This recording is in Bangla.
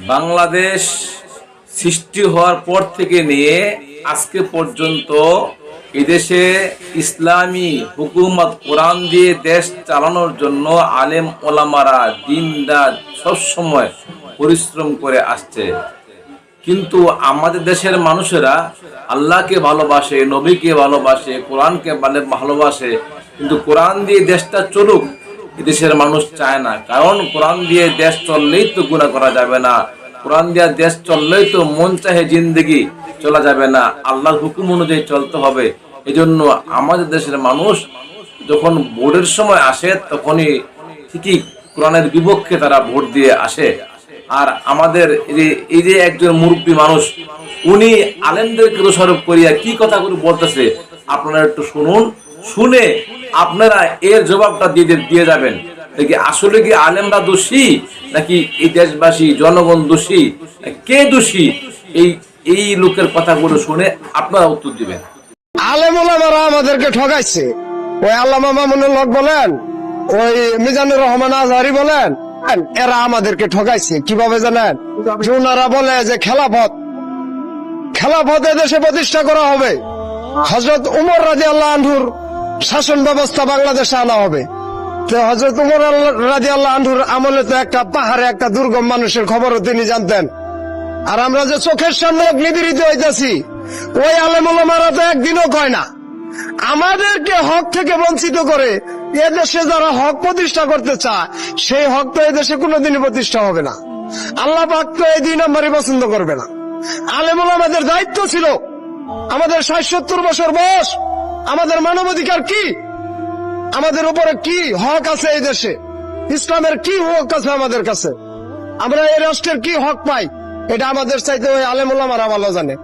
বাংলাদেশ সৃষ্টি হওয়ার পর থেকে নিয়ে আজকে পর্যন্ত এদেশে ইসলামী হুকুমত কোরআন দিয়ে দেশ চালানোর জন্য আলেম ওলামারা দিন রাত সবসময় পরিশ্রম করে আসছে। কিন্তু আমাদের দেশের মানুষেরা আল্লাহকে ভালোবাসে, নবীকে ভালোবাসে, কোরআনকে ভালো- ভালোবাসে, কিন্তু কোরআন দিয়ে দেশটা চলুক দেশের মানুষ চায় না। কারণ কোরআন দিয়ে দেশ চললেই তো গুণা করা যাবে না। কোরআন দিয়ে দেশ চললেই তো মন চাহে জিন্দগি চলা যাবে না। আল্লাহর হুকুম অনুযায়ী চলতে হবে। এজন্য আমাদের দেশের মানুষ যখন ভোটের সময় আসে, তখনই ঠিকই কোরআনের বিপক্ষে তারা ভোট দিয়ে আসে। আর আমাদের এই যে- এই যে একজন মুরব্বী মানুষ, উনি আলেমদেরকে দোষারোপ করিয়া কি কথাগুলো বলতেছে, আপনারা একটু শুনুন। শুনে আপনারা এর জবাবটা দিয়ে দিয়ে- যাবেন। দেখি, আসলে কি আলেমরা দোষী? নাকি এই দেশবাসী, জনগণ দোষী? কে দোষী? এই এই লোকের কথাগুলো শুনে আপনারা উত্তর দিবেন। আলেমুলামারা আমাদেরকে ঠকাইছে ওই আল্লামা মামুনুল হক বলেন, ওই মিজানুর রহমান আজহারি বলেন এরা আমাদেরকে ঠকাইছে কীভাবে জানেন? ওনারা বলে যে খেলাফত খেলাফত দেশে প্রতিষ্ঠা করা হবে। হজরত উমর রাজি আল্লাহ আনহুর শাসন ব্যবস্থা বাংলাদেশে আনা হবে। তো হজরত উমর রাজি আল্লাহ আনহুর আমলে তো একটা পাহাড়ে একটা দুর্গম মানুষের খবরও তিনি জানতেন। আর আমরা যে চোখের সামনে নিবিড়িত হইতেছি, ওই আলেমুলামারা তো একদিনও কয় না। আমাদেরকে হক থেকে বঞ্চিত করে এদেশে যারা হক প্রতিষ্ঠা করতে চায়, সেই হক তো এদেশে কোনোদিনই প্রতিষ্ঠা হবে না। আল্লাহ পাক তো এই দুই নম্বরই পছন্দ করবে না। আলেমুল আমাদের দায়িত্ব ছিল আমাদের ষাট সত্তর বছর বয়স। আমাদের মানবাধিকার কি? আমাদের উপরে কি হক আছে এই দেশে? ইসলামের কি হক আছে আমাদের কাছে? আমরা এই রাষ্ট্রের কি হক পাই? এটা আমাদের চাইতে ওই আলেমুল্লামারা ভালো জানে।